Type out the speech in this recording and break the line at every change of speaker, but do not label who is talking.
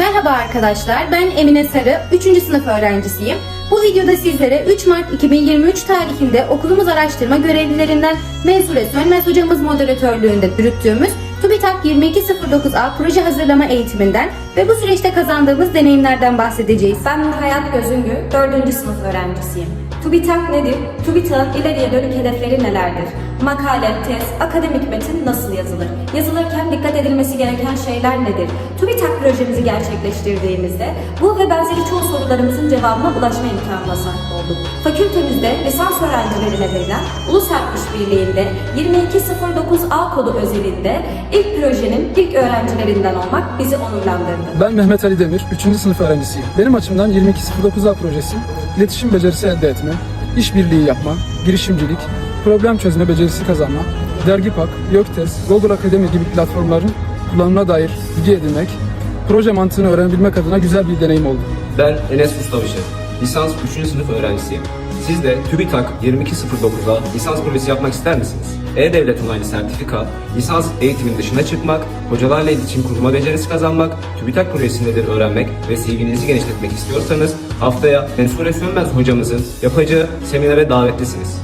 Merhaba arkadaşlar, ben Emine Sarı, 3. sınıf öğrencisiyim. Bu videoda sizlere 3 Mart 2023 tarihinde okulumuz araştırma görevlilerinden Mensure Sönmez hocamız moderatörlüğünde yürüttüğümüz TÜBİTAK 2209A proje hazırlama eğitiminden ve bu süreçte kazandığımız deneyimlerden bahsedeceğiz.
Ben Hayat Gözüngü, 4. sınıf öğrencisiyim. TÜBİTAK nedir? TÜBİTAK'ın ileriye dönük hedefleri nelerdir? Makale, tez, akademik metin nasıl yazılır? Edilmesi gereken şeyler nedir? TÜBİTAK projemizi gerçekleştirdiğimizde bu ve benzeri çoğu sorularımızın cevabına ulaşma imkanına sahip olduk. Fakültemizde lisans öğrencilerine verilen Ulusal İşbirliği'nde 2209A kodu özelinde ilk projenin ilk öğrencilerinden olmak bizi onurlandırdı.
Ben Mehmet Ali Demir, 3. sınıf öğrencisiyim. Benim açımdan 2209A projesi, iletişim becerisi elde etme, işbirliği yapma, girişimcilik, problem çözme becerisi kazanma, Dergipak, Göktez, Google Akademi gibi platformların kullanımına dair bilgi edinmek, proje mantığını öğrenebilmek adına güzel bir deneyim oldu.
Ben Enes Ustabaşı. Lisans 3. sınıf öğrencisiyim. Siz de TÜBİTAK 2209'a lisans projesi yapmak ister misiniz? E-Devlet onaylı sertifika, lisans eğitimin dışına çıkmak, hocalarla iletişim kurma becerisi kazanmak, TÜBİTAK projesi nedir öğrenmek ve CV'nizi genişletmek istiyorsanız haftaya Mensure Sönmez hocamızın yapacağı seminere davetlisiniz.